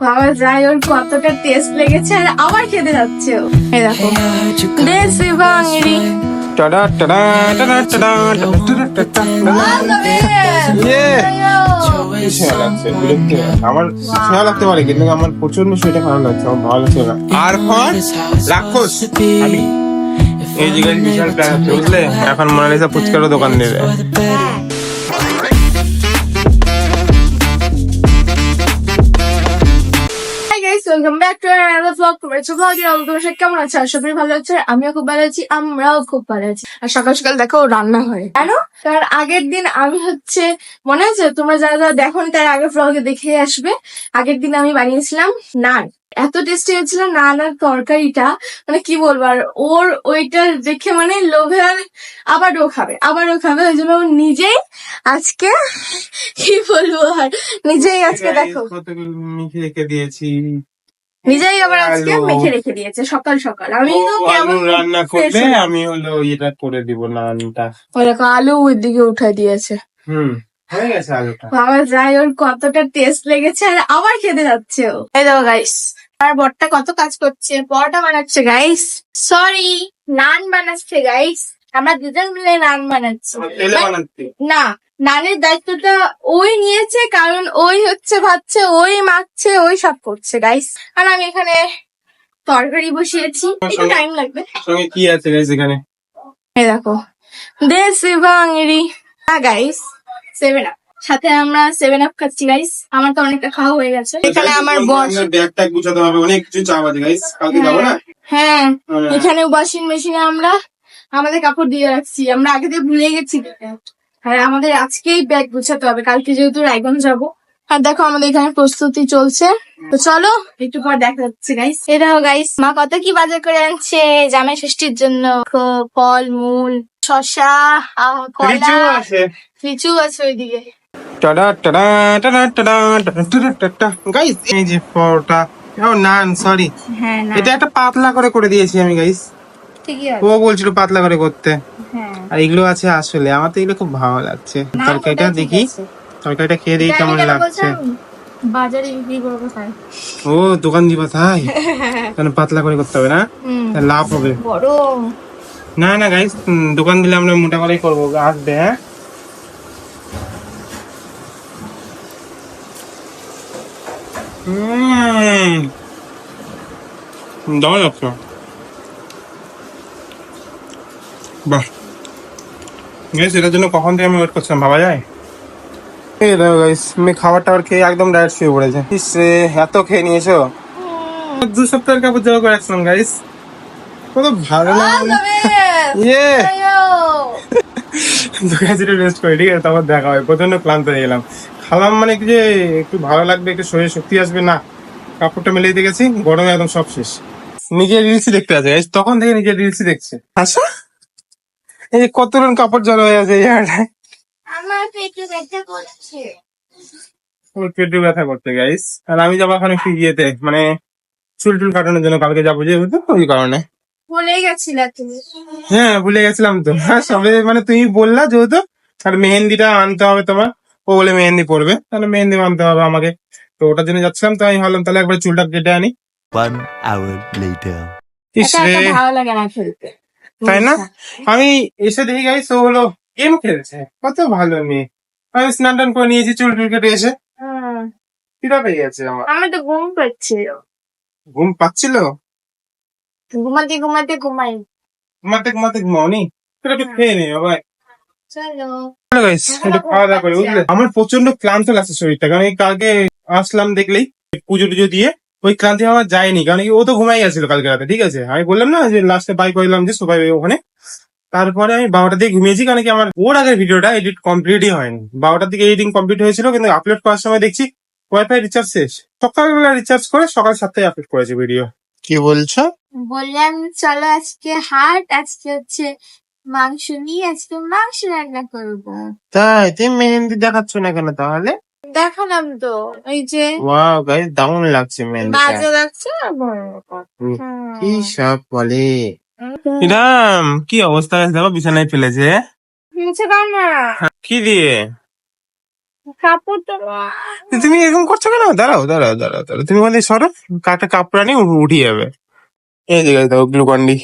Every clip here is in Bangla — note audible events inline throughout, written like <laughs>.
বাবা যাই ওর কতটা টেস্ট লেগেছে আর আবার খেতে যাচ্ছে ও। এই দেখো দেশি টাডা টাডা টাডা টাডা লাগছে, আমার লাগতে পারে কিন্তু আমার প্রচণ্ড শরীরটা খারাপ লাগছে আমার ভালো লাগছে না। আর ফর রাক্ষস! আমি। এই জায়গায় বিশাল প্ল্যান বুঝলে? এখন মোনালিসা ফুচকারও দোকান দেবে। ব্লগ তোমার সাথে কেমন আছে? আশা করি ভালো আছে। আমিও খুব ভালো আছি আমরাও খুব ভালো আছি। আর সকাল সকাল দেখো রান্না হয় কেন আগের দিন আমি হচ্ছে মনে আছে? তোমরা যারা যারা দেখো তার আগের ব্লগে দেখে আসবে। আগের দিন আমি বানিয়েছিলাম নান। এত টেস্টি হয়েছিল নান আর তরকারিটা। মানে কি বলব? আর ওর ওইটা দেখে মানে লোভে আর আবারও খাবে। আবারও খাবে ওই জন্য ও নিজেই আজকে <laughs> কি বলব আর? নিজেই আজকে দেখো। রেখে দিয়েছি। নিজেই আবার আজকে। মেখে রেখে দিয়েছে সকাল সকাল। আমি তো কেমন আলু রান্না করলে আমি হলো এটা করে দিব নানটা। ওই দেখো আলু ওই দিকে উঠাই দিয়েছে। হুম হয়ে গেছে আলুটা। বাবা যাই ওর কতটা টেস্ট লেগেছে আর আবার খেতে যাচ্ছে ও। এই দেখো গাইস আর বরটা কত কাজ করছে পরোটা বানাচ্ছে গাইস সরি নান বানাচ্ছে গাইস আমরা দুজন মিলে নান বানাচ্ছি। না নানের দায়িত্বটা ওই নিয়েছে কারণ ওই হচ্ছে ভাবছে ওই মাখছে ওই সব করছে গাইস আর আমি এখানে তরকারি বসিয়েছি। একটু টাইম লাগবে। সঙ্গে কি আছে গাইস এখানে? এই দেখো দেশি বাংড়ি হ্যাঁ গাইস সেভেন আপ সাথে আমরা সেভেন আপ খাচ্ছি গাইস আমার তো অনেকটা খাওয়া হয়ে গেছে। এখানে আমার বস ব্যাগ ট্যাগ গুছাতে হবে অনেক কিছু চাপ আছে গাইস কালকে যাব না? হ্যাঁ। এখানে ওয়াশিং মেশিনে আমরা আমাদের কাপড় দিয়ে রাখছি আমরা আগে দিয়ে ভুলে গেছি। হ্যাঁ আমাদের আজকেই ব্যাগ গুছাতে হবে কালকে যেহেতু রায়গঞ্জ যাব। আর দেখো আমাদের এখানে প্রস্তুতি চলছে। তো চলো একটু পর দেখা যাচ্ছে গাইস এটাও গাইস মা কত কি বাজার করে আনছে জামাই ষষ্ঠীর জন্য। ফল মূল শশা কলা। আছে। লিচু আছে ওইদিকে। গাইস এই যে পরোটা। ও নান সরি হ্যাঁ এটা একটা পাতলা করে করে দিয়েছি আমি গাইস ঠিকই আছে ও বলছিল পাতলা করে করতে হ্যাঁ। আর এগুলো আছে আসলে। আমার তো এগুলো খুব ভালো লাগছে। তরকারিটা দেখি। তরকারিটা খেয়ে দেখি কেমন লাগছে। বাজারে বিক্রি করব তাই। ও দোকান দিবা তাই? <laughs> পাতলা করে করতে হবে না? লাভ হবে। বড় না না গাইস দোকান দিলে আমরা মোটা করেই করব। আসবে হ্যাঁ? উম, দারুণ লাগছে বাহ গাইস এটার জন্য কখন থেকে আমি ওয়েট করছিলাম ভাবা যায়? এই দেখো গাইস আমি খাবার টাবার খেয়ে একদম ডায়েট শুয়ে পড়েছে। ইস এত খেয়ে নিয়েছো? দু সপ্তাহের কাপড় জমা করে রাখছিলাম গাইস কত ভালো লাগে ইয়ে। দু রেস্ট করি ঠিক আছে তারপর দেখা হয় প্রচণ্ড ক্লান্ত হয়ে গেলাম। খালাম মানে কি যে একটু ভালো লাগবে একটু শরীরে শক্তি আসবে না। কাপড়টা মেলে দিয়ে গেছি গরমে একদম সব শেষ। নিজের রিলসই দেখতে আছে তখন থেকে নিজের রিলসই দেখছে। আচ্ছা। এই কত রকম কাপড় জড়ো হয়ে আছে এই জায়গাটায় আমার পেটে ব্যথা করছে। ওর পেটে ব্যথা করতে গাইস আর আমি যাব এখন একটু ইয়েতে মানে চুল টুল কাটানোর জন্য কালকে যাব যেহেতু ওই কারণে। ভুলে গেছিলা তুমি? হ্যাঁ ভুলে গেছিলাম তো। হ্যাঁ সবে মানে তুমি বললা যেহেতু আর মেহেন্দিটা আনতে হবে তোমার। ও বলে মেহেন্দি পড়বে তাহলে মেহেন্দি আনতে হবে আমাকে। তো ওটার জন্য যাচ্ছিলাম তো আমি ভাবলাম তাহলে একবার চুলটা কেটে আনি। One hour later. রে। ভালো লাগে না খেলতে তাই না? আমি এসে দেখি গাইস ও হলো গেম খেলছে। কত ভালো মেয়ে। আমি স্নান টান করে নিয়েছি চুল টুল কেটে এসে। হুম, পেয়ে গেছে আমার। আমার তো ঘুম পাচ্ছে ঘুম পাচ্ছিল? ঘুমাতে ঘুমাতে ঘুমাই। ঘুমাতে ঘুমাতে ঘুমাওনি? তোরা একটু খেয়ে নে বাবা চলো। গাইস একটু খাওয়া দাওয়া করে বুঝলে? আমার প্রচণ্ড ক্লান্ত লাগছে শরীরটা। কারণ কালকে আসলাম দেখলেই পুজো টুজো দিয়ে ওই ক্লান্তি আমার যায়নি কারণ কি ও তো ঘুমাই গেছিল কালকে রাতে ঠিক আছে? আমি বললাম না যে লাস্টে বাই করলাম যে সবাই ওখানে। তারপরে আমি বারোটা দিকে ঘুমিয়েছি কারণ কি আমার ওর আগের ভিডিওটা এডিট কমপ্লিটই হয়নি। বারোটার দিকে এডিটিং কমপ্লিট হয়েছিল কিন্তু আপলোড করার সময় দেখছি ওয়াইফাই রিচার্জ শেষ। সকালবেলা রিচার্জ করে সকাল সাতটায় আপলোড করেছি ভিডিও কি বলছো? বললাম চলো আজকে হাট আজকে হচ্ছে মাংস নিয়ে আজকে মাংস রান্না করব। তাই তুমি মেহেন্দি দেখাচ্ছ না কেন তাহলে? দেখালাম তো এই যে ওয়াও গাইস দারুণ লাগছে মেহেন্দিটা বাজে লাগছে আর বড়। কি সব বলে? ইরাম কি অবস্থা হয়েছে দেখো বিছানায় ফেলেছে। নিচে দাও না। কি দিয়ে? তুমি এরকম করছ কেন? দাঁড়াও দাঁড়াও দাঁড়াও দাঁড়াও। তুমি বলে সরো কাটা কাপড় আনি উঠে যাবে। এই জায়গায় দাও গ্লুকন্ডি।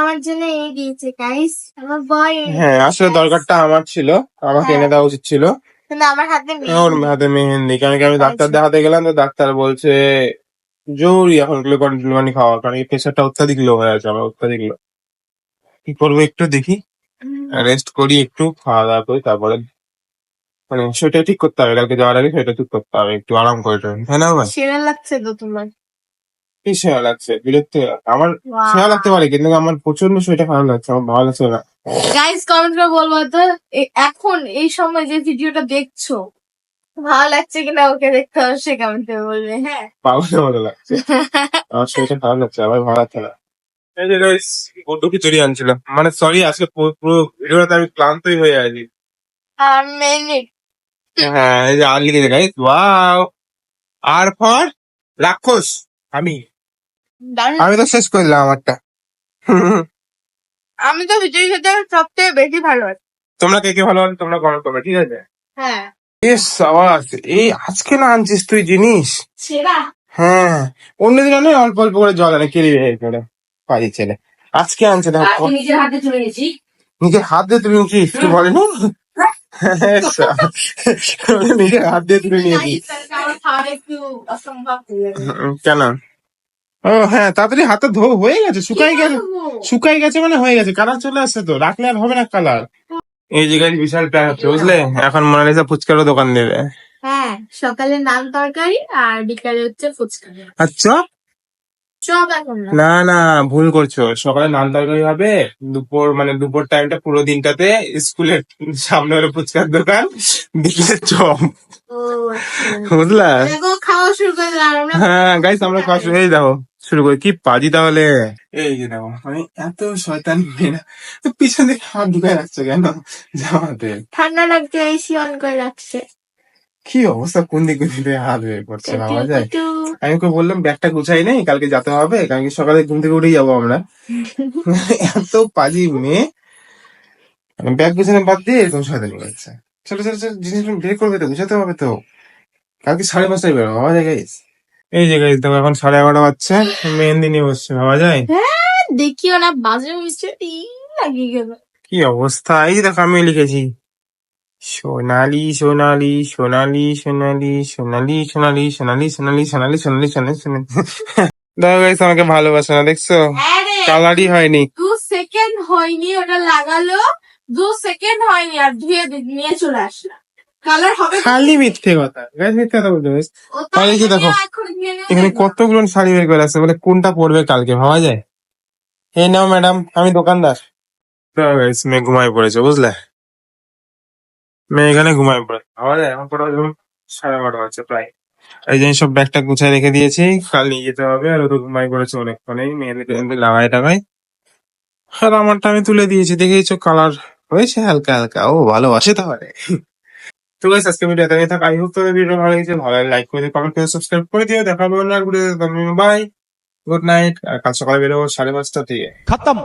আমার জন্য এই দিয়েছে গাইস আমার বয় হ্যাঁ আসলে দরকারটা আমার ছিল আমাকে এনে দেওয়া উচিত ছিল। কিন্তু আমার হাতে ওর হাতে মেহেন্দি কারণ কি আমি ডাক্তার দেখাতে গেলাম তো ডাক্তার বলছে জরুরি এখন গ্লুকন গ্লুকনি খাওয়া কারণ এই প্রেশারটা অত্যাধিক লো হয়ে আছে আমার অত্যাধিক লো কি করব একটু দেখি। রেস্ট করি একটু খাওয়া দাওয়া করি তারপরে মানে সেটা ঠিক করতে হবে কালকে যাওয়ার আগে সেটা ঠিক করতে হবে একটু আরাম করে টরে। তাই না ভাই? সেরা লাগছে তো তোমার। কি সেরা লাগছে বিরক্তি আমার সেরা লাগতে পারে কিন্তু আমার প্রচণ্ড শরীরটা খারাপ লাগছে আমার ভালো লাগছে না। গাইস কমেন্ট করে বলব তো এখন এই সময় যে ভিডিওটা দেখছ ভালো লাগছে কিনা ওকে দেখতে হবে সে কমেন্ট করে বলবে হ্যাঁ। পাগলের মতো লাগছে। <laughs> আমার শরীরটা খারাপ লাগছে আমার ভালো লাগছে না। যে খিচুড়ি আনছিলাম। মানে সরি আজকে পুরো ভিডিওটাতে আমি ক্লান্তই হয়ে আছি। হ্যাঁ আর লিখে গাইস ওয়াও আর ফর রাক্ষস আমি। আমি তো শেষ করলাম আমারটা। <laughs> আমি তো ভিডিও খেতে সবথেকে বেশি ভালো তোমরা কে কে ভালো তোমরা কমেন্ট করবে ঠিক আছে? হ্যাঁ। এস আওয়াজ এই আজকে না আনছিস তুই জিনিস? সেরা হ্যাঁ। অন্যদিন আনে অল্প অল্প করে জল আনে কেড়ে বের করে পারি ছেলে। আজকে আনছে দেখো নিজের হাতে গেছি নিজের হাত দিয়ে তুলে নিয়েছিস? তুই বলেনি <laughs> <laughs> নিজের হাত দিয়ে তুলে একটু অসম্ভব হয়ে কেন? ও হ্যাঁ তাড়াতাড়ি হাতে ধো হয়ে গেছে শুকাই গেছে শুকাই গেছে মানে হয়ে গেছে কালার চলে আসছে তো রাখলে আর হবে না কালার। এই জায়গায় বিশাল প্ল্যান হচ্ছে বুঝলে? এখন মোনালিসা ফুচকারও দোকান দেবে। হ্যাঁ সকালে নান তরকারি আর বিকালে হচ্ছে ফুচকা। আচ্ছা এখন না। না ভুল করছ। সকালে নান তরকারি হবে দুপুর মানে দুপুর টাইমটা পুরো দিনটাতে স্কুলের সামনে হলো ফুচকার দোকান বিকেলে চপ আচ্ছা। বুঝলা? খাওয়া শুরু করে আমরা হ্যাঁ গাইস আমরা খাওয়া শুরু দেখো। শুরু করি। কি পাজি তাহলে? এই যে দেখো আমি এত শয়তান মেয়ে না তো পিছন দিকে হাত ঢুকায় রাখছো কেন? জামাতে ঠান্ডা লাগছে এসি অন করে রাখছে। কি অবস্থা? কোন দিক কোন দিকে হাত বের করছে ভাবা যায়? আমি ওকে বললাম ব্যাগটা গুছাই নেই কালকে যেতে হবে কারণ কি সকালে ঘুম থেকে উঠেই যাব আমরা। এত পাজি মেয়ে। ব্যাগ গুছানো বাদ দিয়ে এরকম শয়তানি করছে। চলো চলো চলো জিনিস বের করবে তো গুছাতে হবে তো। কালকে সাড়ে পাঁচটায় বেরো ভাবা যায় গাইস এই যে গাইস দেখো এখন সাড়ে এগারোটা বাজছে মেহেন্দি নিয়ে বসছে ভাবা যায় হ্যাঁ দেখিও না বাজে লাগিয়ে গেল কি অবস্থা এই যে দেখো আমি লিখেছি সোনালি সোনালি সোনালি সোনালি সোনালি সোনালি সোনালি সোনালি সোনালি সোনালি সোনালি সোনালি দেখো গাইস আমাকে ভালোবাসে না দেখছ হ্যাঁ কালারই হয়নি দু সেকেন্ড হয়নি ওটা লাগালো দু সেকেন্ড হয়নি আর ধুয়ে নিয়ে চলে আসলো কালার হবে খালি মিথ্যে কথা। গাইস মিথ্যে কথা বলতে হবে। ও তো আর এই যে দেখো, এখন কতগুলো শাড়ি বের করে আছে বলে কোনটা পরবে কালকে ভাবা যায়? এই নাও ম্যাডাম আমি দোকানদার। তো গাইস মেয়ে ঘুমায় পড়েছে বুঝলে? মেয়ে এখানে ঘুমায় পড়ে ভাবা যায়? এখন কটা? সাড়ে বারোটা হচ্ছে প্রায়। এই যে সব ব্যাগটা গুছায় রেখে দিয়েছি কাল নিয়ে যেতে হবে। আর ও তো ঘুমাই পড়েছে অনেকক্ষণেই মেহেন্দি টেহেন্দি লাগাই টাগাই আর আমারটা আমি তুলে দিয়েছি দেখেছ কালার হয়েছে হালকা হালকা। ও ভালোবাসে তাহলে। তো গাইস আজকে ভিডিও দেখে থাক। আই হোপ তোমাদের ভিডিও ভালো লেগেছে। ভালো লাগলে লাইক করে দিও কমেন্ট করে সাবস্ক্রাইব করে দিও। দেখা হবে অন্য ভিডিও বাই গুড নাইট আর কাল সকালে বেরোবো সাড়ে পাঁচটা থেকে। খতম।